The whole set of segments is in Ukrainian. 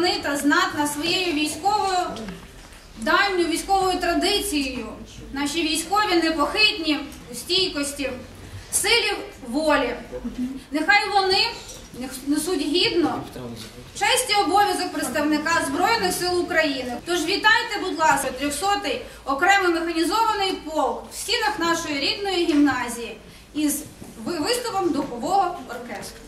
знаменита, знатна своєю військовою давньою військовою традицією. Наші військові непохитні у стійкості, силі волі. Нехай вони несуть гідно честь і обов'язок представника Збройних сил України. Тож вітайте, будь ласка, 300-й окремий механізований полк в стінах нашої рідної гімназії із виступом духового оркестру.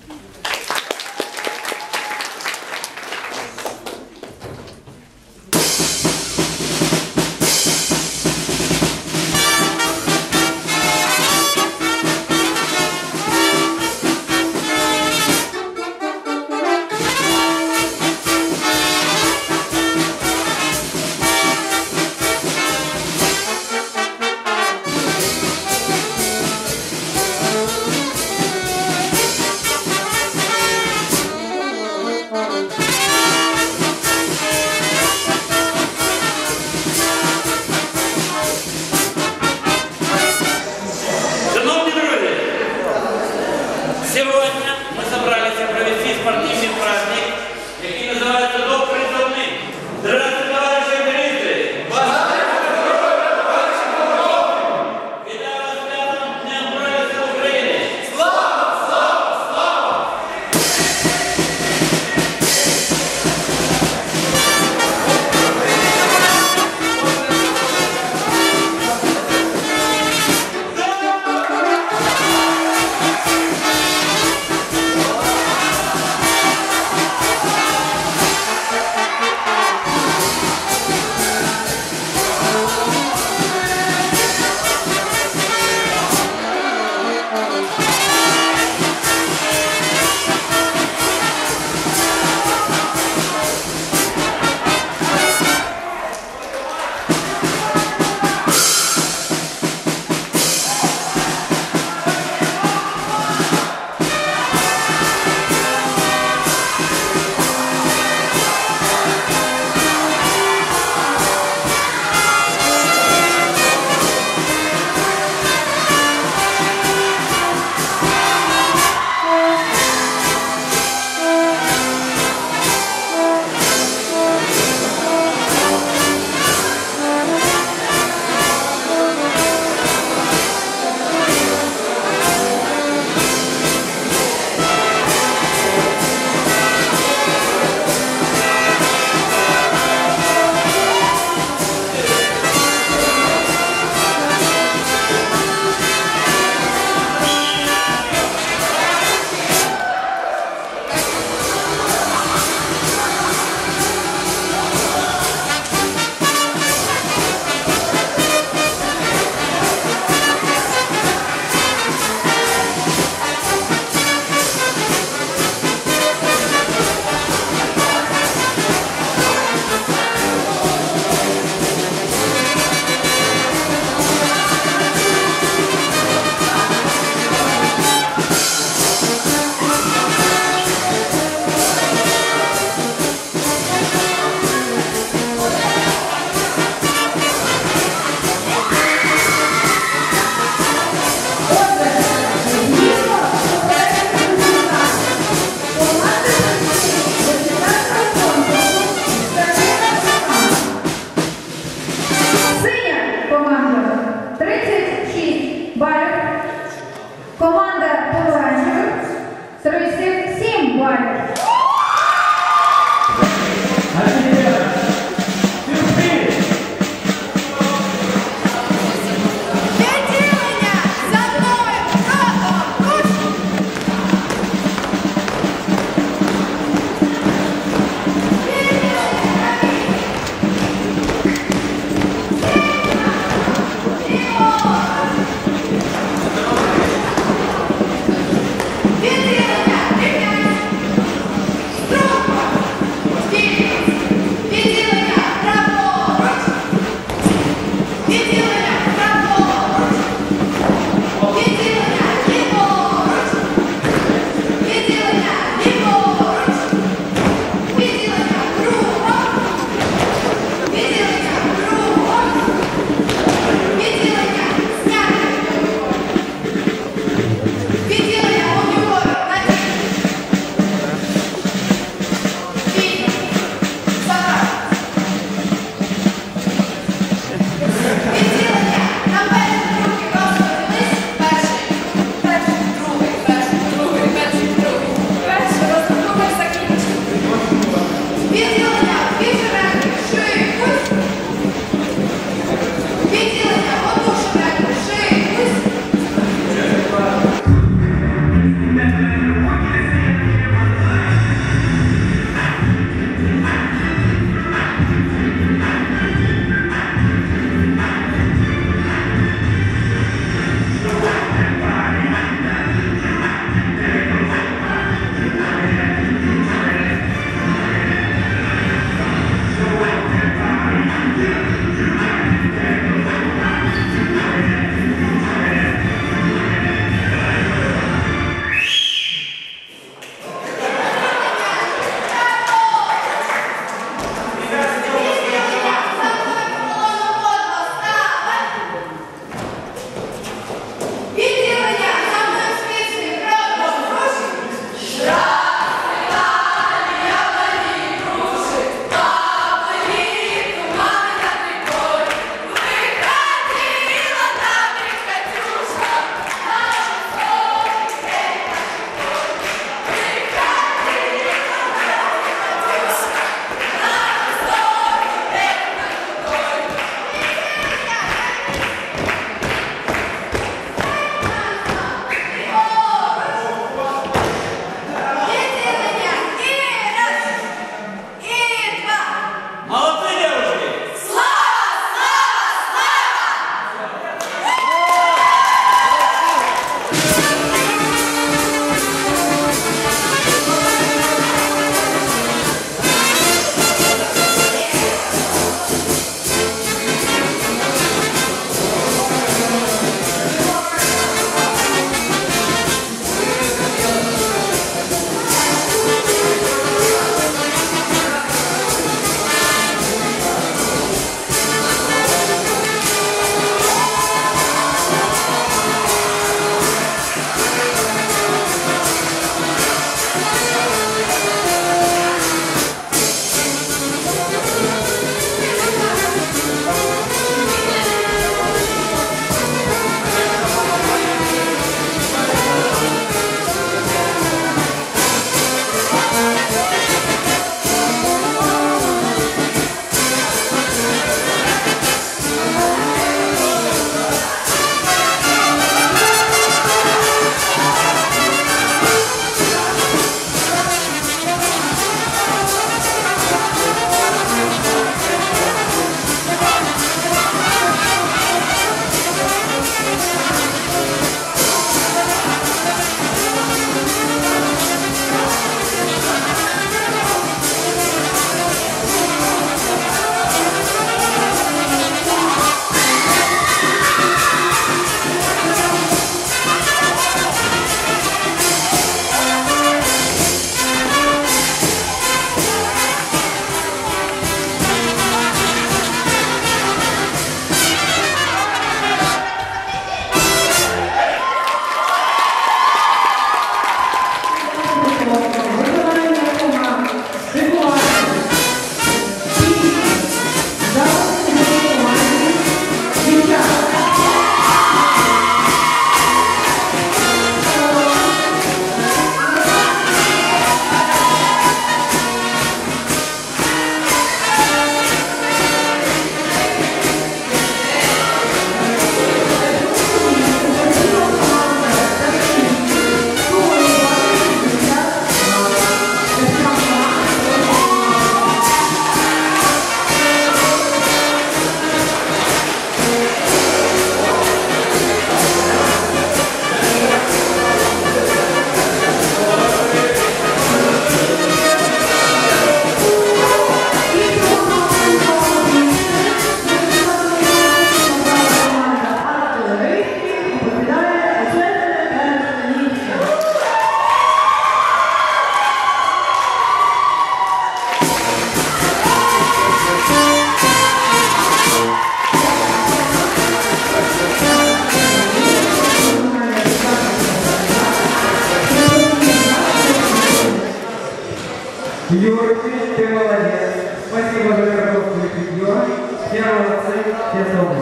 Cheers,